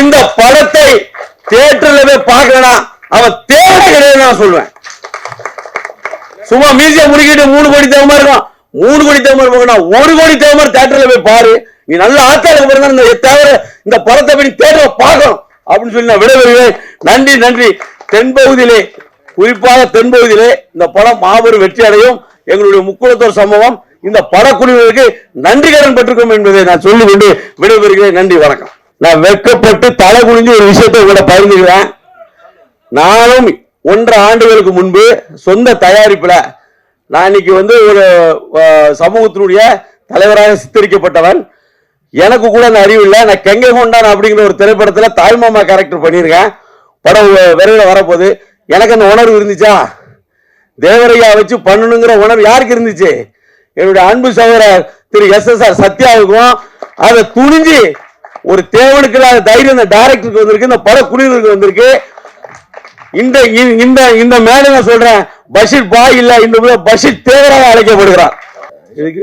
இந்த படத்தை தியேட்டர்ல போய் பார்க்கணும் அவன் தேவை கிடையாது நான் சொல்லுவேன் சும்மா மியூசியம் முடிக்கிட்டு மூணு கோடி தேவை இருக்கும். மூணு கோடி தேவமா இருக்கும். ஒரு கோடி தேவை தேட்டர்ல போய் பாரு. நீ நல்ல ஆட்களுக்கு இந்த தேவை இந்த படத்தை போய் நீ தேட்டர்ல பார்க்கணும். அப்படின்னு சொல்லி நான் விடைபெறுவேன் நன்றி நன்றி. தென்பகுதியிலே குறிப்பாக தென்பகுதியிலே இந்த படம் மாபெரும் வெற்றி அடையும். எங்களுடைய முக்குளத்தோர் சம்பவம். இந்த படக்குழுவினருக்கு நன்றி கடன் பெற்றிருக்கோம் என்பதை நான் சொல்லிக்கொண்டு விடைபெறுகிறேன். நன்றி வணக்கம். நான் வெட்கப்பட்டு தலை குனிஞ்சு ஒரு விஷயத்தை கூட பகிர்ந்துக்கிறேன். நானும் ஒன்றரை ஆண்டுகளுக்கு முன்பு சொந்த தயாரிப்பில் நான் இன்னைக்கு வந்து ஒரு சமூகத்தினுடைய தலைவராக சித்தரிக்கப்பட்டவன். எனக்கு கூட அந்த அறிவு இல்லை. நான் கெங்கை கொண்டான் அப்படிங்கிற ஒரு திரைப்படத்தில் தாய்மாமா கேரக்டர் பண்ணியிருக்கேன். படம் விரைவில் வரப்போகுது. எனக்கு அந்த உணர்வு இருந்துச்சா? தேவரையா வச்சு பண்ணணுங்கிற உணர்வு யாருக்கு இருந்துச்சு? என்னுடைய அன்பு சகோதரர் திரு எஸ் எஸ் ஆர் சத்யாவுக்கும் அதை துணிஞ்சு ஒரு தேவனுக்கு இல்லாத தைரியம் இந்த டைரக்டருக்கு வந்திருக்கு இந்த பட குழுவிற்கு வந்திருக்கு. இந்த இ- இந்த இந்த மேல நான் சொல்றேன்? பஷீர் பாய் இல்ல இந்த பஷீர் தேவராக அழைக்கப்படுகிறார். இதுக்கு